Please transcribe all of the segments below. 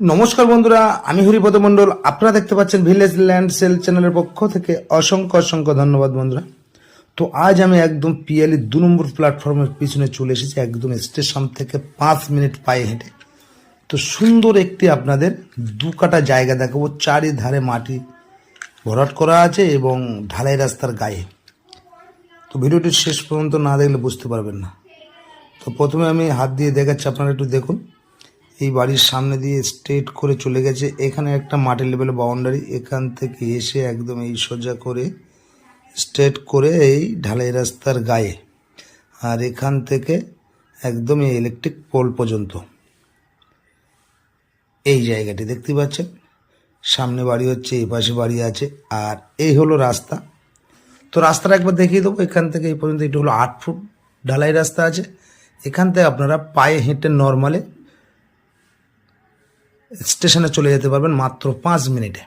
নমস্কার বন্ধুরা, আমি হরিপদ মণ্ডল। আপনারা দেখতে পাচ্ছেন ভিলেজ ল্যান্ড সেল চ্যানেলের পক্ষ থেকে অসংখ্য অসংখ্য ধন্যবাদ বন্ধুরা। তো আজ আমি একদম পিয়ালি দু নম্বর প্ল্যাটফর্মের পিছনে চলে এসেছি, একদম স্টেশন থেকে পাঁচ মিনিট পায়ে হেঁটে। তো সুন্দর একটি আপনাদের দু কাটা জায়গা দেখাবো, চারিধারে মাটি ভরাট করা আছে এবং ঢালাই রাস্তার গায়ে। তো ভিডিওটি শেষ পর্যন্ত না দেখলে বুঝতে পারবেন না। তো প্রথমে আমি হাত দিয়ে দেখাচ্ছি, আপনারা একটু দেখুন। এই বাড়ির সামনে দিয়ে স্ট্রেট করে চলে গেছে। এখানে একটা মাটির লেভেল বাউন্ডারি এখান থেকে এসে একদম এই সোজা করে স্ট্রেট করে এই ঢালাই রাস্তার গায়ে। আর এখান থেকে একদম এই ইলেকট্রিক পোল পর্যন্ত। এই জায়গাটি দেখতে পাচ্ছেন? সামনে বাড়ি হচ্ছে, এই পাশে বাড়ি আছে। আর এই হলো রাস্তা। তো রাস্তাটা একবার দেখিয়ে দেবো। এখান থেকে এই পর্যন্ত এটা হলো আট ফুট ঢালাই রাস্তা আছে। এখান থেকে আপনারা পায়ে হেঁটে নর্মালে স্টেশনে চলে যেতে পারবেন মাত্র পাঁচ মিনিটে।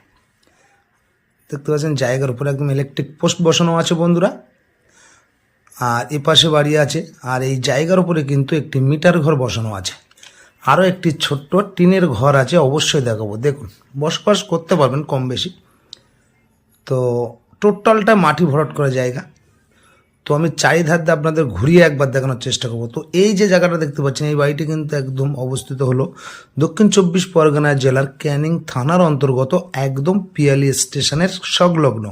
দেখতে পাচ্ছেন জায়গার উপরে একদম ইলেকট্রিক পোস্ট বসানো আছে বন্ধুরা। আর এ পাশে বাড়ি আছে, আর এই জায়গার উপরে কিন্তু একটি মিটার ঘর বসানো আছে। আরও একটি ছোট্ট টিনের ঘর আছে, অবশ্যই দেখাবো। দেখুন, বসবাস করতে পারবেন কম বেশি। তো টোটালটা মাটি ভরাট করা জায়গা। তো আমি চারিধার দিয়ে আপনাদের ঘুরিয়ে একবার দেখানোর চেষ্টা করব। তো এই যে জায়গাটা দেখতে পাচ্ছেন, এই বাড়িটি কিন্তু একদম অবস্থিত হলো দক্ষিণ চব্বিশ পরগনা জেলার ক্যানিং থানার অন্তর্গত একদম পিয়ালি স্টেশনের সংলগ্ন।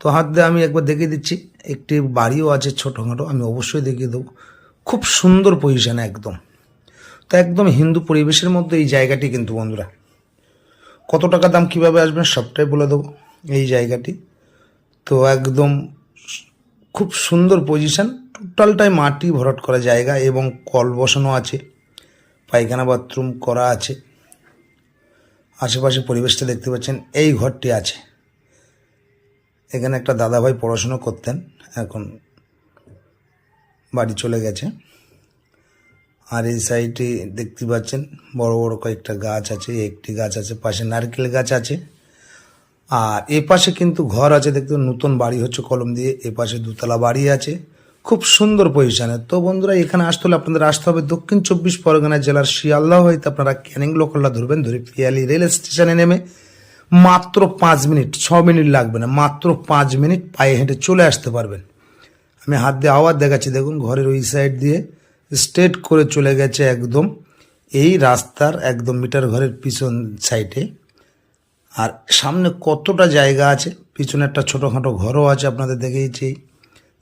তো হাত দিয়ে আমি একবার দেখিয়ে দিচ্ছি, একটি বাড়িও আছে ছোটোখাটো, আমি অবশ্যই দেখিয়ে দেবো। খুব সুন্দর পজিশানে একদম। তো একদম হিন্দু পরিবেশের মধ্যে এই জায়গাটি কিন্তু বন্ধুরা। কত টাকা দাম কীভাবে আসবেন সবটাই বলে দেবো এই জায়গাটি। তো একদম খুব সুন্দর পজিশন টোটালটাই মাটি ভরাট করা জায়গা এবং কল বসানো আছে, পায়খানা বাথরুম করা আছে। আশেপাশে পরিবেশটা দেখতে পাচ্ছেন, এই ঘরটি আছে। এখানে একটা দাদাভাই পড়াশুনো করতেন, এখন বাড়ি চলে গেছে। আর এই সাইডে দেখতে পাচ্ছেন, বড় বড় কয়েকটা গাছ আছে, একটি গাছ আছে, পাশে নারকেল গাছ আছে। আর এ পাশে কিন্তু ঘর আছে, দেখতে নতুন বাড়ি হচ্ছে কলম দিয়ে, এ পাশে দুতলা বাড়ি আছে। খুব সুন্দর পজিশনে তো বন্ধুরা, এখানে আসতে হলে আপনাদের আসতে হবে দক্ষিণ চব্বিশ পরগনা জেলার শিয়ালদহ হইতে আপনারা ক্যানিং লোকালটা ধরবেন, ধরে পিয়ালি রেল স্টেশনে নেমে। মাত্র পাঁচ মিনিট, ছ মিনিট লাগবে না, মাত্র পাঁচ মিনিট পায়ে হেঁটে চলে আসতে পারবেন। আমি হাত দিয়ে আওয়াজ দেখাচ্ছি, দেখুন ঘরের ওই সাইড দিয়ে স্ট্রেট করে চলে গেছে একদম। এই রাস্তার একদম মিটার ঘরের পিছন সাইডে আর সামনে কতটা জায়গা আছে? পিছনে একটা ছোটোখাটো ঘরও আছে আপনাদের দেখেইছি।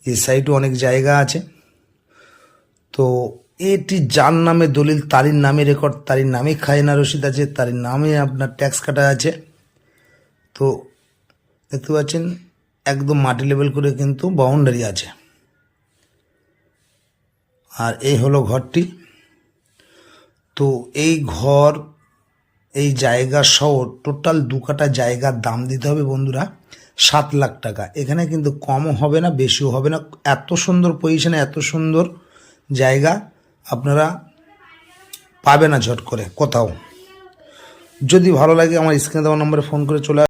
এই সাইডও অনেক জায়গা আছে। তো এটি যার নামে দলিল, তারই নামে রেকর্ড, তারই নামে খায়না রসিদ আছে, তারই নামে আপনার ট্যাক্স কাটা আছে। তো দেখতে পাচ্ছেন, একদম মাটি লেভেল করে কিন্তু বাউন্ডারি আছে। আর এই হলো ঘরটি। তো এই ঘর এই জায়গা সহ টোটাল দু কাটা জায়গার দাম দিতে হবে বন্ধুরা সাত লাখ টাকা। এখানে কিন্তু কমও হবে না, বেশিও হবে না। এত সুন্দর পজিশনে এত সুন্দর জায়গা আপনারা পাবে না ঝট করে কোথাও। যদি ভালো লাগে আমার স্ক্রিনে দেওয়া নম্বরে ফোন করে চলে